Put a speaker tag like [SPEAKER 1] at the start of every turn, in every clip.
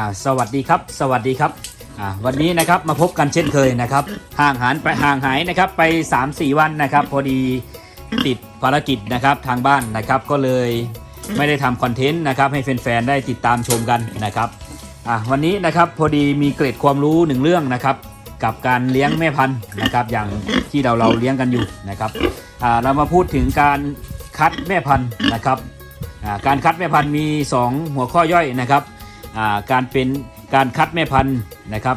[SPEAKER 1] อ่าสวัสดีครับ สวัสดีครับอ่าวันนี้นะครับมาพบกันเช่นเคยนะครับ ห่างหายไปห่างหายนะครับไป 3-4 วันนะครับ พอดีติดภารกิจนะครับทางบ้านนะครับก็เลยไม่ได้ทำคอนเทนต์นะครับให้แฟนๆได้ติดตามชมกันนะครับอ่าวันนี้นะครับพอดีมีเกร็ดความรู้หนึ่งเรื่องนะครับ กับการเลี้ยงแม่พันธุ์นะครับ อย่างที่เราเราเลี้ยงกันอยู่นะครับอ่าเรามาพูดถึงการคัดแม่พันธุ์นะครับอ่าการคัดแม่พันธุ์มี 2 หัวข้อย่อยนะครับ การเป็นการคัดแม่พันธุ์นะครับ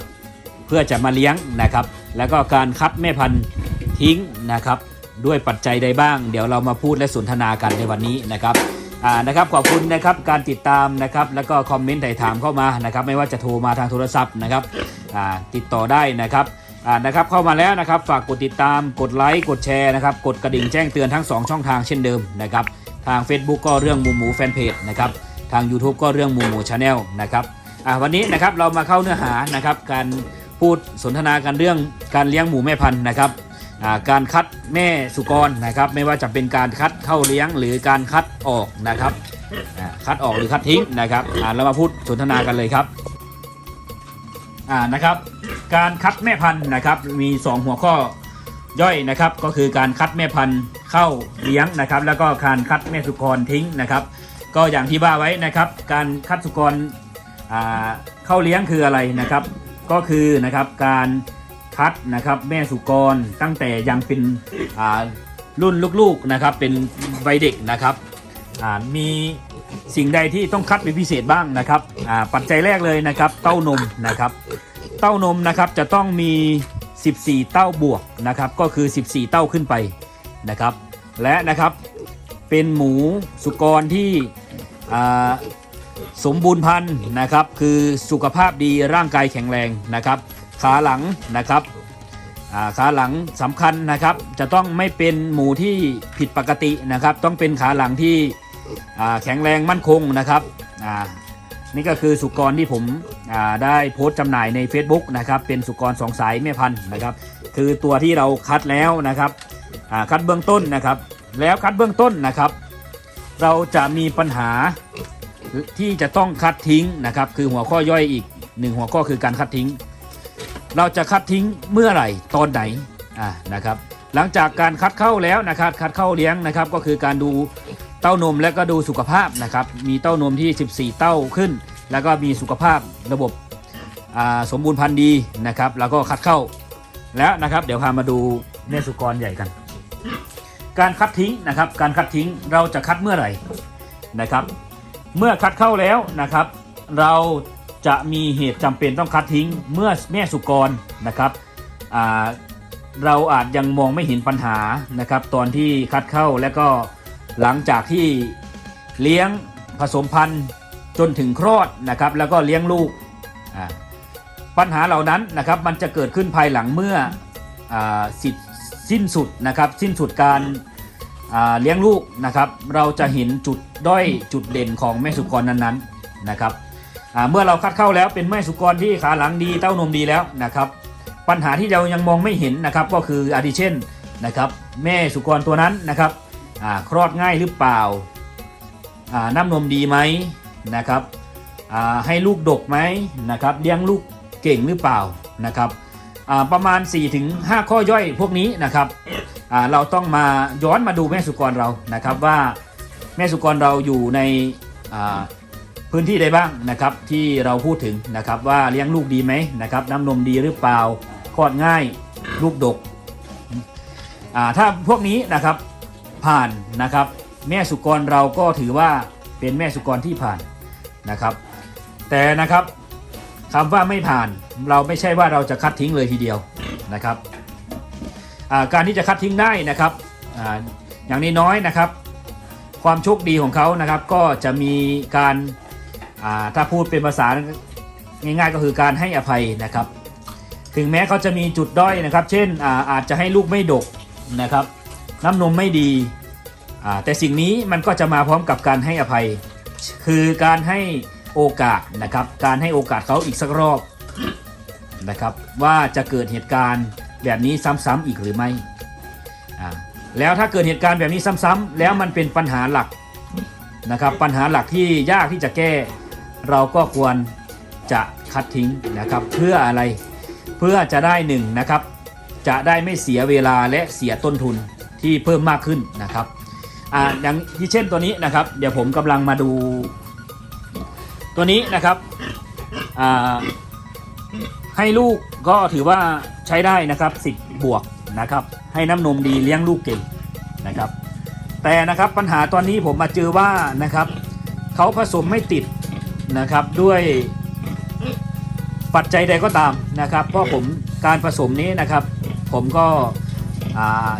[SPEAKER 1] เพื่อจะมาเลี้ยงนะครับ แล้วก็การคัดแม่พันธุ์ทิ้งนะครับ ด้วยปัจจัยใดบ้าง เดี๋ยวเรามาพูดและสนทนากันในวันนี้นะครับอ่านะครับขอบคุณนะครับการติดตามนะครับ แล้วก็คอมเมนต์ไถ่ถามเข้ามานะครับ ไม่ว่าจะโทรมาทางโทรศัพท์นะครับอ่าติดต่อได้นะครับอ่านะครับเข้ามาแล้วนะครับฝากกดติดตามกดไลค์กดแชร์นะครับกดกระดิ่งแจ้งเตือนทั้ง 2 ช่องทางเช่นเดิมนะครับทาง Facebook ก็เรื่องหมูหมูแฟนเพจนะครับ ทาง YouTube ก็เรื่องหมูหมูชาแนลนะครับอะวันนี้นะครับเรามาเข้าเนื้อหานะครับการพูดสนทนากันเรื่องการเลี้ยงหมูแม่พันธุ์นะครับอ่าการคัดแม่สุกรนะครับ ไม่ว่าจะเป็นการคัดเข้าเลี้ยงหรือการคัดออกนะครับคัดออกหรือคัดทิ้งนะครับอ่าเรามาพูดสนทนากันเลยครับอ่านะครับ การคัดแม่พันธุ์นะครับมี 2 หัวข้อย่อยนะครับ ก็คือการคัดแม่พันธุ์เข้าเลี้ยงนะครับ แล้วก็การคัดแม่สุกรทิ้งนะครับ ก็อย่างที่ว่าไว้นะครับ การคัดสุกรเข้าเลี้ยงคืออะไรนะครับ ก็คือนะครับการคัดนะครับแม่สุกรตั้งแต่ยังเป็นรุ่นลูกๆนะครับเป็นวัยเด็กนะครับมีสิ่งใดที่ต้องคัดเป็นพิเศษบ้างนะครับปัจจัยแรกเลยนะครับ เต้านมนะครับ เต้านมนะครับจะต้องมี 14 เต้าบวกนะครับ ก็คือ 14 เต้าขึ้นไปนะครับ และนะครับเป็นหมูสุกรที่ สมบูรณ์พันธุ์นะครับคือสุขภาพดีร่างกายแข็งแรงนะครับ ขาหลังนะครับขาหลังสำคัญนะครับจะต้องไม่เป็นหมูที่ผิดปกตินะครับ ต้องเป็นขาหลังที่แข็งแรงมั่นคงนะครับนี่ก็คือสุกรที่ผมได้โพสต์จำหน่ายใน Facebook นะครับเป็นสุกรสองสายแม่พันธุ์นะครับคือตัวที่เราคัดแล้วนะครับคัดเบื้องต้นนะครับ แล้วคัดเบื้องต้นนะครับ เราจะมีปัญหาที่จะต้องคัดทิ้งนะครับ คือหัวข้อย่อยอีกหนึ่งหัวข้อคือการคัดทิ้ง เราจะคัดทิ้งเมื่อไหร่ตอนไหนอ่านะครับ หลังจากการคัดเข้าแล้วนะครับ คัดเข้าเลี้ยงนะครับ ก็คือการดูเต้านมและก็ดูสุขภาพนะครับ มีเต้านมที่ 14 เต้าขึ้น แล้วก็มีสุขภาพระบบสมบูรณ์พันธุ์ดีนะครับ แล้วก็คัดเข้าแล้วนะครับ เดี๋ยวพามาดูแม่สุกรใหญ่กัน การคัดทิ้งนะครับ การคัดทิ้งเราจะคัดเมื่อไหร่นะครับ เมื่อคัดเข้าแล้วนะครับ เราจะมีเหตุจำเป็นต้องคัดทิ้งเมื่อแม่สุกรนะครับเราอาจยังมองไม่เห็นปัญหานะครับ ตอนที่คัดเข้าแล้วก็หลังจากที่เลี้ยงผสมพันธุ์จนถึงคลอดนะครับ แล้วก็เลี้ยงลูกปัญหาเหล่านั้นนะครับ มันจะเกิดขึ้นภายหลังเมื่ออสิทธิ์ สิ้นสุดนะครับสิ้นสุดการเลี้ยงลูกนะครับ เราจะเห็นจุดด้อยจุดเด่นของแม่สุกรนั้นๆนะครับเมื่อเราคัดเข้าแล้วเป็นแม่สุกรที่ขาหลังดีเต้านมดีแล้วนะครับ ปัญหาที่เรายังมองไม่เห็นนะครับก็คืออาทิเช่นนะครับ แม่สุกรตัวนั้นนะครับคลอดง่ายหรือเปล่าน้ำนมดีไหมนะครับให้ลูกดกไหมนะครับเลี้ยงลูกเก่งหรือเปล่านะครับ ประมาณ 4-5 ข้อย่อยพวกนี้นะครับเราต้องมาย้อนมาดูแม่สุกรเรานะครับว่าแม่สุกรเราอยู่ในพื้นที่ใดบ้างนะครับที่เราพูดถึงนะครับว่าเลี้ยงลูกดีไหมนะครับน้ำนมดีหรือเปล่าคลอดง่ายลูกดกถ้าพวกนี้นะครับผ่านนะครับแม่สุกรเราก็ถือว่าเป็นแม่สุกรที่ผ่านนะครับ แต่นะครับ คำว่าไม่ผ่านเราไม่ใช่ว่าเราจะคัดทิ้งเลยทีเดียวนะครับการที่จะคัดทิ้งได้นะครับออย่างน้อยๆนะครับ ความโชคดีของเขานะครับ ก็จะมีการาถ้าพูดเป็นภาษาง่ายๆก็คือการให้อภัยนะครับ ถึงแม้เขาจะมีจุดด้อยนะครับ เช่นอาอาจจะให้ลูกไม่ดกนะครับ น้ำนมไม่ดี แต่สิ่งนี้มันก็จะมาพร้อมกับการให้อภัย คือการให้ โอกาสนะครับการให้โอกาสเขาอีกสักรอบนะครับว่าจะเกิดเหตุการณ์แบบนี้ซ้ำๆอีกหรือไม่แล้วถ้าเกิดเหตุการณ์แบบนี้ซ้ำๆแล้วมันเป็นปัญหาหลักนะครับปัญหาหลักที่ยากที่จะแก้ เราก็ควรจะคัดทิ้งนะครับเพื่ออะไรเพื่อจะได้หนึ่งนะครับจะได้ไม่เสียเวลาและเสียต้นทุนที่เพิ่มมากขึ้นนะครับอ่าอย่างที่เช่นตัวนี้นะครับ เดี๋ยวผมกำลังมาดู ตัวนี้นะครับให้ลูกก็ถือว่าใช้ได้นะครับ10บบวกนะครับ ให้น้ำนมดีเลี้ยงลูกเก่งนะครับ แต่นะครับปัญหาตอนนี้ผมมาเจอว่านะครับเขาผสมไม่ติดนะครับด้วยปัจจัยใดก็ตามนะครับเพราะผมการผสมนี้นะครับ ผมก็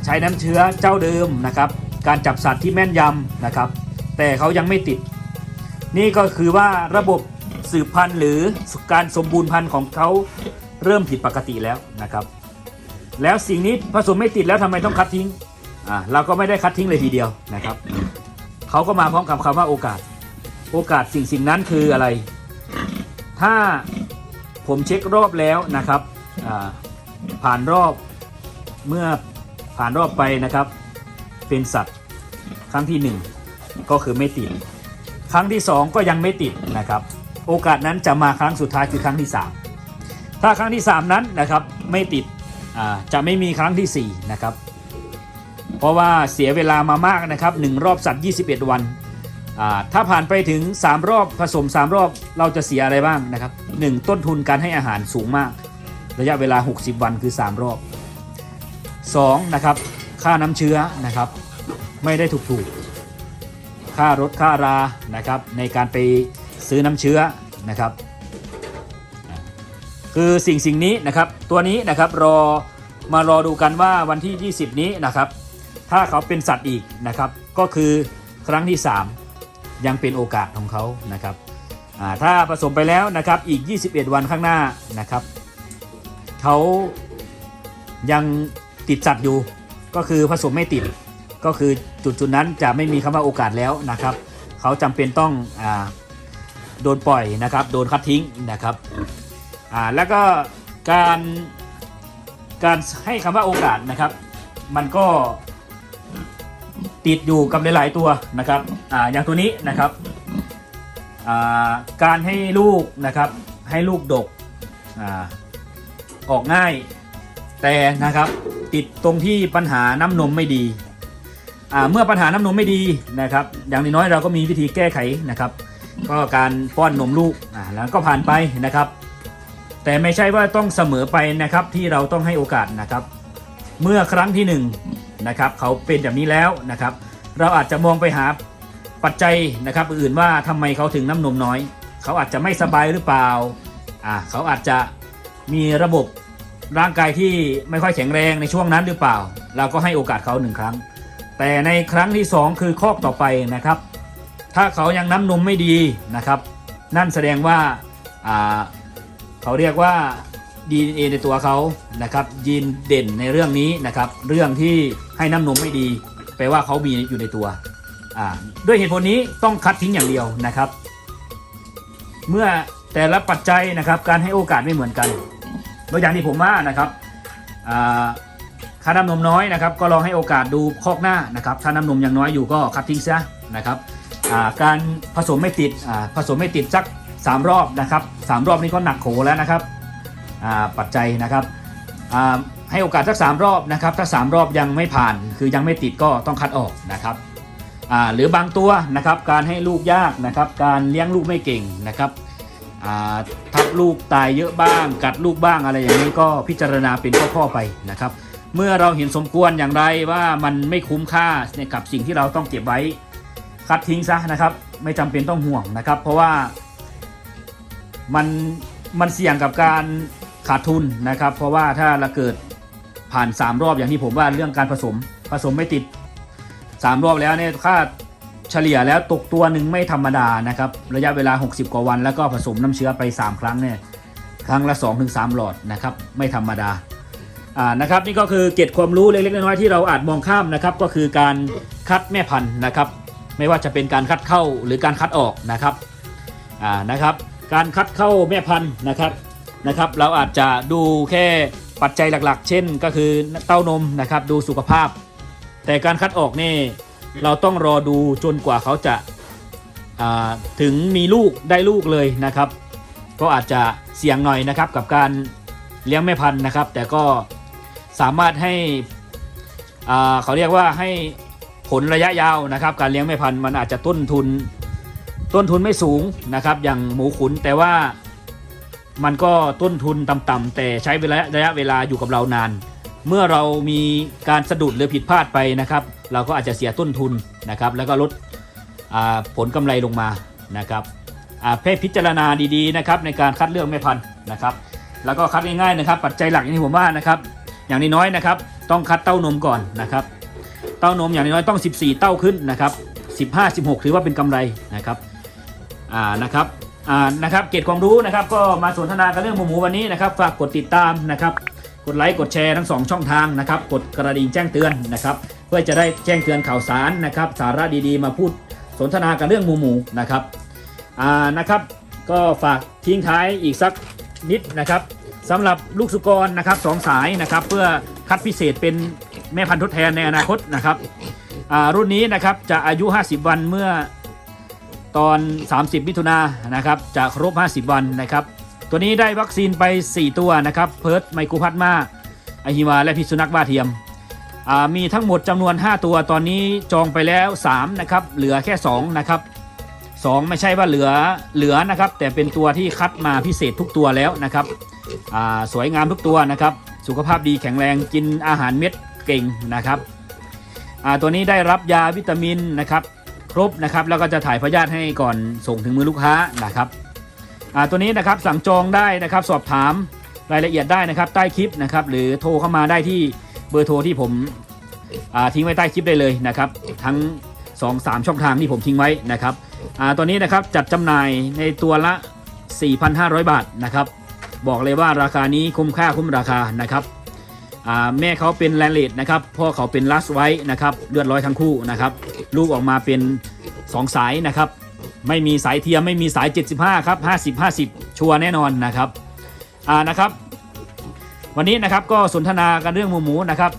[SPEAKER 1] ใช้น้ำเชื้อเจ้าเดิมนะครับ การจับสัตว์ที่แม่นยำนะครับ แต่เขายังไม่ติด นี่ก็คือว่าระบบสืบพันธุ์หรือการสมบูรณ์พันธุ์ของเขาเริ่มผิดปกติแล้วนะครับ แล้วสิ่งนี้ผสมไม่ติดแล้วทำไมต้องคัดทิ้งอ่าเราก็ไม่ได้คัดทิ้งเลยทีเดียวนะครับเขาก็มาพร้อมกับคำว่าโอกาส โอกาสสิ่งสิ่งนั้นคืออะไร ถ้าผมเช็ครอบแล้วนะครับผ่านรอบเมื่อผ่านรอบไปนะครับ เป็นสัตว์ครั้งที่หนึ่งก็คือไม่ติด ครั้งที่สองก็ยังไม่ติดนะครับ โอกาสนั้นจะมาครั้งสุดท้ายคือครั้งที่สามถ้าครั้งที่สามนั้นนะครับไม่ติดจะไม่มีครั้งที่สี่นะครับเพราะว่าเสียเวลามามากนะครับหนึ่งรอบสัตว์ 21 วันอ่าถ้าผ่านไปถึง 3 รอบผสม 3 รอบเราจะเสียอะไรบ้างนะครับ 1. ต้นทุนการให้อาหารสูงมาก ระยะเวลา 60 วันคือ 3 รอบ 2. นะครับค่าน้ำเชื้อนะครับไม่ได้ถูกๆ ค่ารถค่ารานะครับในการไปซื้อน้ำเชื้อนะครับ คือสิ่งสิ่งนี้นะครับตัวนี้นะครับรอมารอดูกันว่าวันที่ 20 นี้นะครับ ถ้าเขาเป็นสัตว์อีกนะครับ ก็คือครั้งที่ 3 ยังเป็นโอกาสของเขานะครับถ้าผสมไปแล้วนะครับอีก 21 วันข้างหน้านะครับเขายังติดสัตว์อยู่ก็คือผสมไม่ติด ก็คือจุดจุดนั้นจะไม่มีคำว่าโอกาสแล้วนะครับเขาจำเป็นต้องอโดนปล่อยนะครับโดนคัดทิ้งนะครับแล้วก็การการให้คำว่าโอกาสนะครับ มันก็ติดอยู่กับหลาย ๆ ตัวนะครับออย่างตัวนี้นะครับการให้ลูกนะครับให้ลูกดกอออกง่ายแต่นะครับติดตรงที่ปัญหาน้ำนมไม่ดี เมื่อปัญหาน้ำนมไม่ดีนะครับ อย่างน้อยเราก็มีวิธีแก้ไขนะครับ ก็การป้อนนมลูกแล้วก็ผ่านไปนะครับ แต่ไม่ใช่ว่าต้องเสมอไปนะครับที่เราต้องให้โอกาสนะครับ เมื่อครั้งที่หนึ่งนะครับเขาเป็นแบบนี้แล้วนะครับ เราอาจจะมองไปหาปัจจัยนะครับ อื่นว่าทำไมเขาถึงน้ำนมน้อย เขาอาจจะไม่สบายหรือเปล่าอ่าเขาอาจจะมีระบบร่างกายที่ไม่ค่อยแข็งแรงในช่วงนั้นหรือเปล่า เราก็ให้โอกาสเขาหนึ่งครั้ง แต่ในครั้งที่สองคือข้อต่อไปนะครับ ถ้าเขายังน้ำนมไม่ดีนะครับ นั่นแสดงว่าาเขาเรียกว่า DNA ในตัวเขานะครับยีนเด่นในเรื่องนี้นะครับ เรื่องที่ให้น้ำนมไม่ดี แปลว่าเขามีอยู่ในตัวด้วยเหตุผลนี้ต้องคัดทิ้งอย่างเดียวนะครับ เมื่อแต่ละปัจจัยนะครับการให้โอกาสไม่เหมือนกันตัวอย่างที่ผมว่านะครับ อ่าค่าน้ำนมน้อยนะครับก็ลองให้โอกาสดูคอกหน้านะครับถ้าน้ำนมยังน้อยอยู่ก็คัดทิ้งซะนะครับการผสมไม่ติดผสมไม่ติดสัก 3 รอบนะครับสามรอบนี้ก็หนักโขแล้วนะครับปัจจัยนะครับให้โอกาสสักสามรอบนะครับถ้า 3 รอบยังไม่ผ่าน คือยังไม่ติดก็ต้องคัดออกนะครับหรือบางตัวนะครับการให้ลูกยากนะครับการเลี้ยงลูกไม่เก่งนะครับทับลูกตายเยอะบ้าง กัดลูกบ้างอะไรอย่างนี้ก็พิจารณาเป็นข้อๆไปนะครับ เมื่อเราเห็นสมควรอย่างไรว่ามันไม่คุ้มค่ากับสิ่งที่เราต้องเก็บไว้คัดทิ้งซะนะครับ ไม่จำเป็นต้องห่วงนะครับ เพราะว่ามันมันเสี่ยงกับการขาดทุนนะครับ เพราะว่าถ้าเราเกิดผ่าน 3 รอบอย่างที่ผมว่าเรื่องการผสมผสมไม่ติด 3 รอบแล้วเนี่ยค่าเฉลี่ยแล้วตกตัวหนึ่งไม่ธรรมดานะครับ ระยะเวลา 60 กว่าวัน แล้วก็ผสมน้ำเชื้อไป 3 ครั้งเนี่ยครั้งละ 2-3 หลอดนะครับ ไม่ธรรมดา นะครับนี่ก็คือเก็ดความรู้เล็กๆน้อยๆที่เราอาจมองข้ามนะครับก็คือการคัดแม่พันธุ์นะครับ ไม่ว่าจะเป็นการคัดเข้าหรือการคัดออกนะครับอ่านะครับ การคัดเข้าแม่พันธุ์นะครับนะครับ เราอาจจะดูแค่ปัจจัยหลักๆ เช่น ก็คือเต้านมนะครับ ดูสุขภาพ แต่การคัดออกนี่เราต้องรอดูจนกว่าเขาจะอ่าถึงมีลูกได้ลูกเลยนะครับ ก็อาจจะเสี่ยงหน่อยนะครับกับการเลี้ยงแม่พันธุ์นะครับ แต่ก็ สามารถให้เขาเรียกว่าให้ผลระยะยาวนะครับ การเลี้ยงแม่พันธุ์มันอาจจะต้นทุนต้นทุนไม่สูงนะครับ อย่างหมูขุนแต่ว่ามันก็ต้นทุนต่ำๆแต่ใช้เวลาระยะเวลาอยู่กับเรานาน เมื่อเรามีการสะดุดหรือผิดพลาดไปนะครับ เราก็อาจจะเสียต้นทุนนะครับ แล้วก็ลดผลกำไรลงมานะครับอ่าให้พิจารณาดีๆนะครับในการคัดเลือกแม่พันธุ์นะครับ แล้วก็คัดง่ายๆนะครับ ปัจจัยหลักอย่างที่ผมว่านะครับ อย่างน้อยๆนะครับ ต้องคัดเต้านมก่อนนะครับ เต้านมอย่างน้อยๆต้อง 14 เต้าขึ้นนะครับ15 16 ถือว่าเป็นกำไรนะครับอ่านะครับอ่านะครับเกร็ดความรู้นะครับ ก็มาสนทนากันเรื่องหมูหมูวันนี้นะครับ ฝากกดติดตามนะครับกดไลค์กดแชร์ทั้งสองช่องทางนะครับ กดกระดิ่งแจ้งเตือนนะครับ เพื่อจะได้แจ้งเตือนข่าวสารนะครับ สาระดีๆ มาพูดสนทนากันเรื่องหมูหมูนะครับอ่านะครับ ก็ฝากทิ้งท้ายอีกสักนิดนะครับ สำหรับลูกสุกรนะครับสองสายนะครับ เพื่อคัดพิเศษเป็นแม่พันธุ์ทดแทนในอนาคตนะครับรุ่นนี้นะครับจะอายุ 50 วันเมื่อตอน 30 มิถุนายนนะครับจะครบ 50 วันนะครับ ตัวนี้ได้วัคซีนไป 4 ตัวนะครับ เพิร์ดไมโครพัดมาอะฮิวาและพิษสุนัขบ้าเทียม มีทั้งหมดจำนวน 5 ตัวตอนนี้จองไปแล้ว3นะครับเหลือแค่ 2 นะครับ 2 ไม่ใช่ว่าเหลือเหลือนะครับ แต่เป็นตัวที่คัดมาพิเศษทุกตัวแล้วนะครับ สวยงามทุกตัวนะครับ สุขภาพดีแข็งแรงกินอาหารเม็ดเก่งนะครับตัวนี้ได้รับยาวิตามินนะครับครบนะครับแล้วก็จะถ่ายพยาธิให้ก่อนส่งถึงมือลูกค้านะครับตัวนี้นะครับสั่งจองได้นะครับสอบถามรายละเอียดได้นะครับใต้คลิปนะครับหรือโทรเข้ามาได้ที่เบอร์โทรที่ผมทิ้งไว้ใต้คลิปได้เลยนะครับทั้ง 2 3 ช่องทางที่ผมทิ้งไว้นะครับตัวนี้นะครับจัดจำหน่ายในตัวละ 4,500 บาทนะครับ บอกเลยว่าราคานี้คุ้มค่าคุ้มราคานะครับแม่เขาเป็นแลนเลดนะครับพ่อเขาเป็นลัสไว้นะครับเลือดร้อยทั้งคู่นะครับลูกออกมาเป็น 2 สายนะครับ ไม่มีสายเทียมไม่มีสาย 75 ครับ 50 50 ชัวร์แน่นอนนะครับอ่านะครับ วันนี้นะครับก็สนทนากันเรื่องหมูหมูนะครับ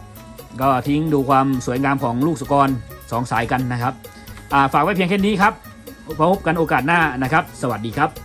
[SPEAKER 1] ก็ทิ้งดูความสวยงามของลูกสุกรสองสายกันนะครับฝากไว้เพียงแค่นี้ครับพบกันโอกาสหน้านะครับ สวัสดีครับ